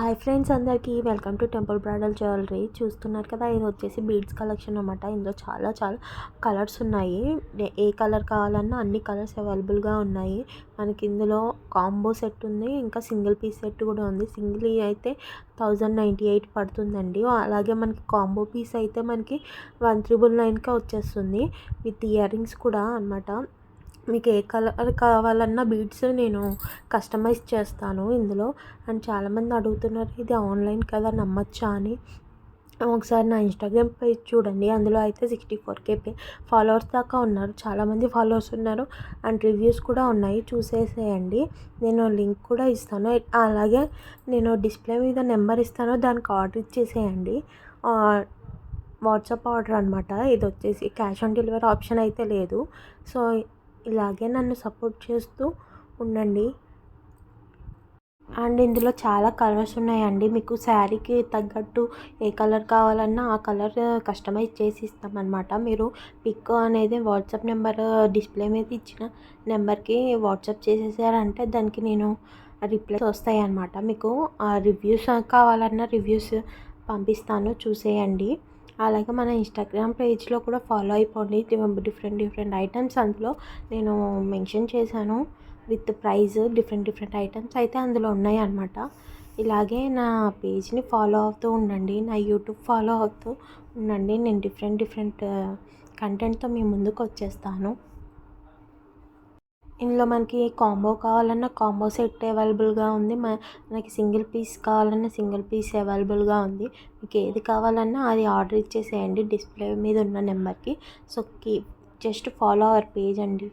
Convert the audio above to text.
Hi friends అందరికీ welcome to temple bridal jewellery. చూస్తున్నారు కదా ఇది వచ్చేసి బీడ్స్ కలెక్షన్ అనమాట ఇందులో చాలా చాలా కలర్స్ ఉన్నాయి. ఏ- కలర్ కావాలన్నా అన్ని కలర్స్ అవైలబుల్గా ఉన్నాయి. మనకి ఇందులో కాంబో సెట్ ఉంది ఇంకా సింగిల్ పీస్ సెట్ కూడా ఉంది. సింగిల్ అయితే థౌజండ్ నైంటీ ఎయిట్ పడుతుందండి. అలాగే మనకి కాంబో పీస్ అయితే మనకి వన్ త్రిబుల్ నైన్కే వచ్చేస్తుంది. విత్ ఇయర్ రింగ్స్ కూడా అనమాట మీకు ఏ కలర్ కావాలన్నా బీడ్స్ నేను కస్టమైజ్ చేస్తాను ఇందులో. అండ్ చాలామంది అడుగుతున్నారు ఇది ఆన్లైన్ కదా నమ్మచ్చా? అని. ఒకసారి నా ఇన్స్టాగ్రామ్ పేజ్ చూడండి అందులో అయితే సిక్స్టీ ఫోర్ కే ఫాలోవర్స్ దాకా ఉన్నారు. చాలామంది ఫాలోవర్స్ ఉన్నారు. అండ్ రివ్యూస్ కూడా ఉన్నాయి. చూసేసేయండి. నేను లింక్ కూడా ఇస్తాను. అలాగే నేను డిస్ప్లే మీద నెంబర్ ఇస్తాను. దానికి ఆర్డర్ ఇచ్చేసేయండి. వాట్సాప్ ఆర్డర్ అనమాట ఇది వచ్చేసి క్యాష్ ఆన్ డెలివరీ ఆప్షన్ అయితే లేదు. సో ఇలాగే నన్ను సపోర్ట్ చేస్తూ ఉండండి. అండ్ ఇందులో చాలా కలర్స్ ఉన్నాయండి. మీకు శారీకి తగ్గట్టు ఏ కలర్ కావాలన్నా ఆ కలర్ కస్టమైజ్ చేసి ఇస్తామన్నమాట. మీరు పిక్ అనేది వాట్సాప్ నెంబర్ డిస్ప్లే మీద ఇచ్చిన నెంబర్కి వాట్సాప్ చేసేసారంటే దానికి నేను రిప్లై వస్తాయి అన్నమాట మీకు ఆ రివ్యూస్ కావాలన్నా రివ్యూస్ పంపిస్తాను. చూసేయండి. అలాగే మన ఇన్స్టాగ్రామ్ పేజ్లో కూడా ఫాలో అయిపోండి. డిఫరెంట్ డిఫరెంట్ ఐటమ్స్ అందులో నేను మెన్షన్ చేశాను. With price different different items అయితే అందులో ఉన్నాయి ఇలాగే నా పేజ్ని ఫాలో అవుతూ ఉండండి. నా యూట్యూబ్ ఫాలో అవుతూ ఉండండి. నేను డిఫరెంట్ డిఫరెంట్ కంటెంట్తో మీ ముందుకు వచ్చేస్తాను. ఇందులో మనకి కాంబో కావాలన్నా కాంబో సెట్ అవైలబుల్గా ఉంది. మనకి సింగిల్ పీస్ కావాలన్నా సింగిల్ పీస్ అవైలబుల్గా ఉంది. మీకు ఏది కావాలన్నా అది ఆర్డర్ ఇచ్చేసేయండి డిస్ప్లే మీద ఉన్న నెంబర్కి. సో కీ జస్ట్ ఫాలో అవర్ పేజ్ అండి.